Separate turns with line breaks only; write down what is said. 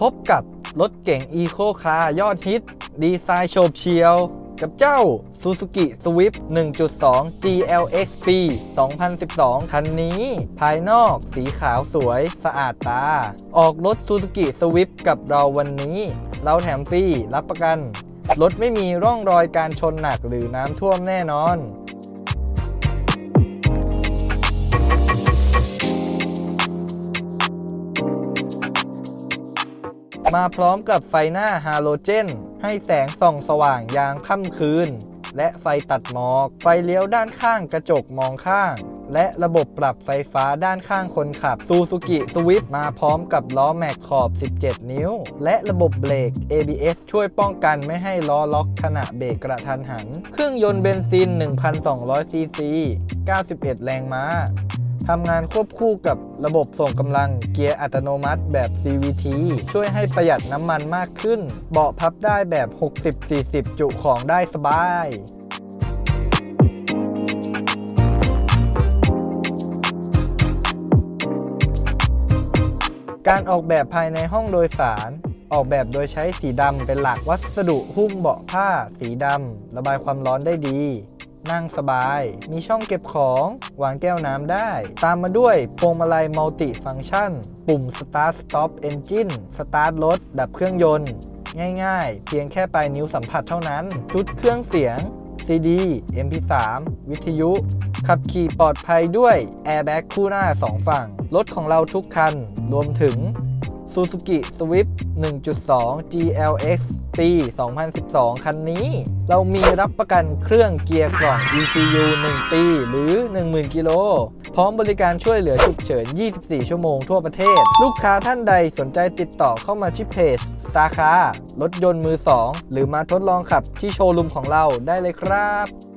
พบกับรถเก่งอีโคคาร์ยอดฮิต ดีไซน์โฉบเฉียว กับเจ้า Suzuki Swift 1.2 GLX ปี2012 คันนี้ ภายนอกสีขาวสวยสะอาดตา ออกรถ Suzuki Swift กับเราวันนี้ เราแถมฟรีรับประกัน รถไม่มีร่องรอยการชนหนักหรือน้ำท่วมแน่นอน มาพร้อมกับไฟหน้าฮาโลเจน ให้แสงส่องสว่างยามค่ำคืน และไฟตัดหมอก ไฟเลี้ยวด้านข้างกระจกมองข้าง และระบบปรับไฟฟ้าด้านข้างคนขับ Suzuki Swift มาพร้อมกับล้อแม็กขอบ 17 นิ้ว และระบบเบรก ABS ช่วยป้องกันไม่ให้ล้อล็อกขณะเบรกกระทันหัน เครื่องยนต์เบนซิน 1,200ซีซี91 แรงม้า ทำงานควบคู่กับระบบส่งกำลังเกียร์อัตโนมัติแบบ CVT ช่วยให้ประหยัดน้ำมันมากขึ้น เบาะพับได้แบบ 60-40 จุของได้สบายการออกแบบภายในห้องโดยสาร ออกแบบโดยใช้สีดำเป็นหลักวัสดุหุ้มเบาะผ้า สีดำระบายความร้อนได้ดี นั่งสบาย มีช่องเก็บของวางแก้วน้ำได้ ตามมาด้วยพวงมาลัยมัลติฟัง c t ชัน ปุ่ม Start Stop Engine สตาร์ทรถ ดับเครื่องยนต์ ง่ายๆ เพียงแค่ปลายนิ้วสัมผัสเท่านั้นชุดเครื่องเสียง CD MP3 วิทยุ ขับขี่ปลอดภัยด้วย Airbag คู่หน้า 2 ฝั่ง รถของเราทุกคัน รวมถึง Suzuki Swift 1.2 GLX ปี 2012 คันนี้ เรามีรับประกันเครื่องเกียร์กล่อง ECU 1 ปี หรือ 10,000 กิโล พร้อมบริการช่วยเหลือฉุกเฉิน 24 ชั่วโมงทั่วประเทศ ลูกค้าท่านใดสนใจติดต่อเข้ามาที่เพจ Star Car รถยนต์มือ 2 หรือมาทดลองขับที่โชว์รูมของเราได้เลยครับ